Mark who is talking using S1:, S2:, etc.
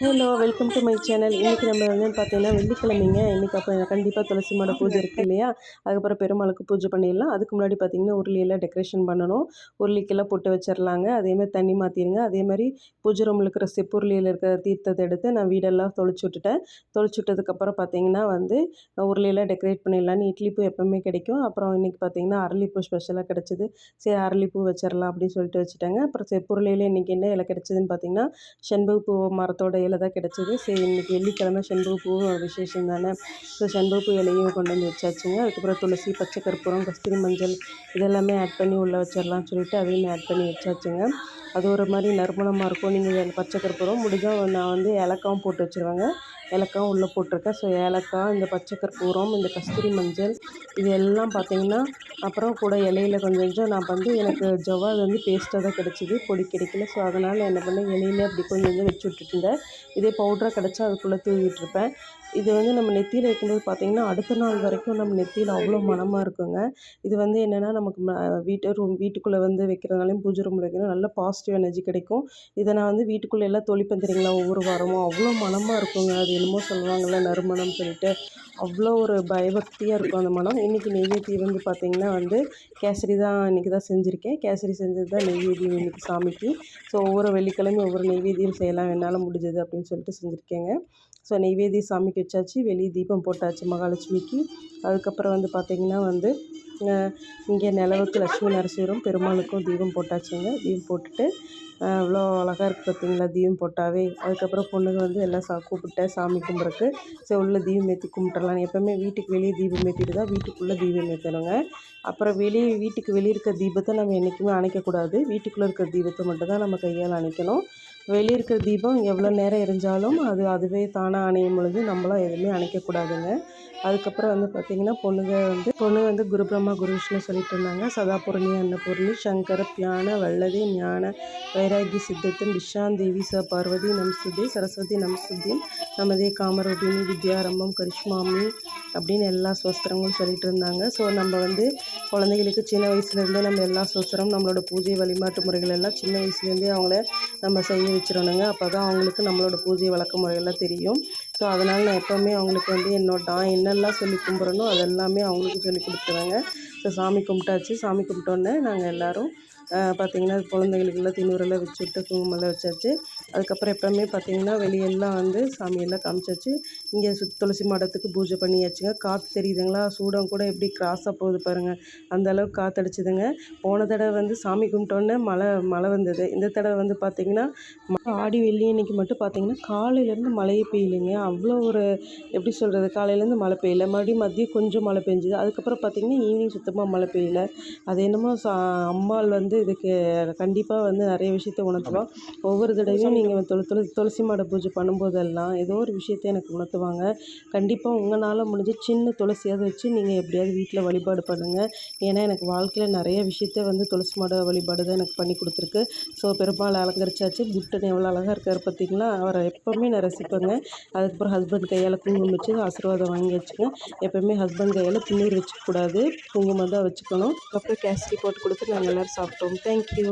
S1: Hello welcome to my channel இன்றைக்கி நம்ம வந்து பார்த்தீங்கன்னா வெள்ளிக்கிழமைங்க. இன்றைக்கி அப்போ கண்டிப்பாக துளசி மாட பூஜை இருக்குது இல்லையா? அதுக்கப்புறம் பெருமாளுக்கு பூஜை பண்ணிடலாம். அதுக்கு முன்னாடி பார்த்தீங்கன்னா உருளியெல்லாம் டெக்கரேஷன் பண்ணணும். உருளிக்கெல்லாம் போட்டு வச்சிடலாங்க. அதேமாதிரி தண்ணி மாற்றிடுங்க அதே மாதிரி பூஜை ரூமில் இருக்கிற செப்புருளியில் இருக்கிற தீர்த்தத்தை எடுத்து நான் வீடெல்லாம் தொளிச்சு விட்டுட்டேன். தொளிச்சு விட்டதுக்கப்புறம் பார்த்தீங்கன்னா வந்து உருளியெல்லாம் டெக்கரேட் பண்ணிடலான்னு இட்லி பூ எப்போவுமே கிடைக்கும். அப்புறம் இன்றைக்கி பார்த்தீங்கன்னா அரளிப்பூ ஸ்பெஷலாக கிடச்சிது. சரி அரளிப்பூ வச்சிடலாம் அப்படின்னு சொல்லிட்டு வச்சுட்டாங்க. அப்புறம் செப்புருளியில் இன்றைக்கி என்ன இலை கிடச்சிதுன்னு பார்த்தீங்கன்னா செண்பக பூ மரத்தோட இலை தான் கிடச்சிது. சரி இன்றைக்கி வெள்ளிக்கிழமை செண்பகப்பூ விசேஷம் தானே. ஸோ செண்பகப்பூ இலையும் கொண்டு வந்து வச்சாச்சுங்க. அதுக்கப்புறம் துளசி பச்சை கற்பூரம் கஸ்தூரி மஞ்சள் இதெல்லாமே ஆட் பண்ணி உள்ளே வச்சிடலாம்னு சொல்லிட்டு அதையும் ஆட் பண்ணி வச்சாச்சுங்க. அது ஒரு மாதிரி நறுமணமாக இருக்கும். நீங்கள் பச்சை கற்பூரம் முடிஞ்சால் நான் வந்து ஏலக்காவும் போட்டு வச்சுருவாங்க. ஏலக்காய் உள்ளே போட்டிருக்கேன். ஸோ ஏலக்காய் இந்த பச்சை கற்பூரம் இந்த கஸ்தூரி மஞ்சள் இது எல்லாம் பார்த்திங்கன்னா அப்புறம் கூட இலையில கொஞ்சம் கொஞ்சம் நான் வந்து எனக்கு ஜவ்வாது வந்து பேஸ்ட்டாக தான் கிடச்சிது. பொடி கிடைக்கல. ஸோ அதனால் என்ன பண்ணேன் இலையில அப்படி கொஞ்சம் கொஞ்சம் வச்சு விட்டுட்டுருந்தேன் இதே பவுட்ராக கிடச்சா அதுக்குள்ளே தூவி விட்டுருப்பேன் இது வந்து நம்ம நெத்தியில் வைக்கும்போது பார்த்திங்கன்னா அடுத்த நாள் வரைக்கும் நம்ம நெத்தியில் அவ்வளோ மணமாக இருக்குங்க. இது வந்து என்னென்னா நமக்கு வீட்டு ரூம் வீட்டுக்குள்ளே வந்து வைக்கிறதுனாலையும் பூஜை ரூமில் வைக்கணும் நல்ல பாசிட்டிவ் எனர்ஜி கிடைக்கும். இதை நான் வந்து வீட்டுக்குள்ளே எல்லாம் தொளிப்பேன் ஒவ்வொரு வாரமும் அவ்வளோ மணமாக இருக்குங்க. அது என்னமோ சொல்லுவாங்கள்ல நறுமணம் சொல்லிட்டு. அவ்வளோ ஒரு பயபக்தியாக இருக்கும் அந்த மனம். இன்றைக்கி நெய்வேத்தி வந்து பார்த்திங்கன்னா வந்து கேசரி தான் இன்றைக்கி தான் செஞ்சுருக்கேன். கேசரி செஞ்சது தான் நெய்வேத்தியம் இன்றைக்கி சாமிக்கு. ஸோ ஒவ்வொரு வெள்ளிக்கிழமையும் ஒவ்வொரு நெய்வேத்தியம் செய்யலாம் என்னால் முடிஞ்சது அப்படின்னு சொல்லிட்டு செஞ்சுருக்கேங்க. ஸோ நெய்வேதி சாமிக்கு வச்சாச்சு. வெளியே தீபம் போட்டாச்சு மகாலட்சுமிக்கு. அதுக்கப்புறம் வந்து பார்த்திங்கன்னா வந்து இங்கே நிலவுக்கு லட்சுமி நரசிம்மரும் பெருமாளுக்கும் தீபம் போட்டாச்சுங்க. தீபம் போட்டுட்டு அவ்வளோ அழகாக இருக்குது பார்த்தீங்களா தீபம் போட்டாவே. அதுக்கப்புறம் பொண்ணுங்க வந்து எல்லாம் சா கூப்பிட்டேன் சாமி கும்பிட்றக்கு ஸோ உள்ள தீபம் ஏற்றி கும்பிட்றலாம் எப்போவுமே வீட்டுக்கு வெளியே தீபம் ஏற்றிட்டு தான் வீட்டுக்குள்ளே தீபம் ஏற்றணுங்க அப்புறம் வெளியே வீட்டுக்கு வெளியே இருக்க தீபத்தை நம்ம என்றைக்குமே அணைக்கக்கூடாது. வீட்டுக்குள்ளே இருக்கிற தீபத்தை மட்டும் தான் நம்ம கையால் அணைக்கணும். வெளியே இருக்கிற தீபம் எவ்வளோ நேரம் எரிஞ்சாலும் அது அதுவே தானாக அணையும் பொழுது நம்மளும் எதுவுமே அணைக்கக்கூடாதுங்க. அதுக்கப்புறம் வந்து பார்த்திங்கன்னா பொண்ணுங்க வந்து பொண்ணு வந்து குரு பிரம்மா குரு விஷ்ணு சொல்லிட்டு இருந்தாங்க. சதாபூர்ணி அன்னபூர்ணி சங்கர பியான வல்லதி ஞான வைராகி சித்தத்தின் விஷாந்தேவி ச பார்வதி நமஸ்துதே சரஸ்வதி நமஸ்துதேன் நமதே காமரூபிணி வித்யாரம்பம் கரிஷ்மாமி அப்படின்னு எல்லா சோஸ்திரங்களும் சொல்லிட்டு இருந்தாங்க. ஸோ நம்ம வந்து குழந்தைகளுக்கு சின்ன வயசுலேருந்தே நம்ம எல்லா சோஸ்திரம் நம்மளோட பூஜை வழிபாட்டு முறைகள் எல்லாம் சின்ன வயசுலேருந்தே அவங்கள நம்ம செய்ய வச்சிடணுங்க. அப்போ தான் அவங்களுக்கு நம்மளோட பூஜை வழக்க முறைகள்லாம் தெரியும். ஸோ அதனால் நான் எப்போவுமே அவங்களுக்கு வந்து என்னோட நான் என்னெல்லாம் சொல்லி கும்பிட்றனோ அதெல்லாமே அவங்களுக்கு சொல்லி கொடுத்துருவேங்க. ஸோ சாமி கும்பிட்டாச்சு. சாமி கும்பிட்டோன்னே நாங்கள் எல்லோரும் பார்த்திங்கன்னா குழந்தைங்களுக்கெல்லாம் திண்ணூரெல்லாம் வச்சு விட்டு குங்குமம்லாம் வச்சாச்சு. அதுக்கப்புறம் எப்போவுமே பார்த்திங்கன்னா வெளியெல்லாம் வந்து சாமியெல்லாம் காமிச்சாச்சு. இங்கே சுத் துளசி மாடத்துக்கு பூஜை பண்ணியாச்சுங்க. காற்று தெரியுதுங்களா? சூடம் கூட எப்படி கிராஸாக போகுது பாருங்கள் அந்த அளவுக்கு காற்றடிச்சிதுங்க போன தடவை வந்து சாமி கும்பிட்டோன்னே மழை மழை வந்தது. இந்த தடவை வந்து பார்த்திங்கன்னா ஆடி வெள்ளி அன்னைக்கு மட்டும் பார்த்திங்கன்னா காலையிலேருந்து மழையே பெய்யலைங்க. அவ்வளோ ஒரு எப்படி சொல்கிறது காலையிலேருந்து மழை பெய்யல. மறுபடியும் மதியம் கொஞ்சம் மழை பெஞ்சுது. அதுக்கப்புறம் பார்த்திங்கன்னா ஈவினிங் சுத்தமாக மழை பெய்யல. அது என்னமோ சா அம்மாள் வந்து வந்து இதுக்கு கண்டிப்பாக வந்து நிறைய விஷயத்த உணர்த்துவோம் ஒவ்வொரு தடவையும் நீங்கள் தொழு தொழு துளசி மாட பூஜை பண்ணும்போதெல்லாம் ஏதோ ஒரு விஷயத்த எனக்கு உணர்த்துவாங்க. கண்டிப்பாக உங்களால் முடிஞ்ச சின்ன துளசியாவது வச்சு நீங்கள் எப்படியாவது வீட்டில் வழிபாடு பண்ணுங்கள் ஏன்னா எனக்கு வாழ்க்கையில் நிறைய விஷயத்த வந்து துளசி மாட வழிபாடு தான் எனக்கு பண்ணி கொடுத்துருக்கு. ஸோ பெரும்பாலும் அலங்கரிச்சாச்சு. புட்டன் எவ்வளோ அழகாக இருக்கார் பார்த்தீங்களா அவரை எப்போவுமே நான் ரசிப்பேங்க. அதுக்கப்புறம் ஹஸ்பண்ட் கையால் குங்குமம் வச்சு ஆசீர்வாதம் வாங்கி வச்சுங்க எப்போவுமே ஹஸ்பண்ட் கையால் துணி வச்சுக்கூடாது குங்குமம் தான் வச்சுக்கணும். அப்புறம் கேசரி போட்டு கொடுத்து நாங்கள் எல்லோரும் சாப்பிட்டோம். Thank you.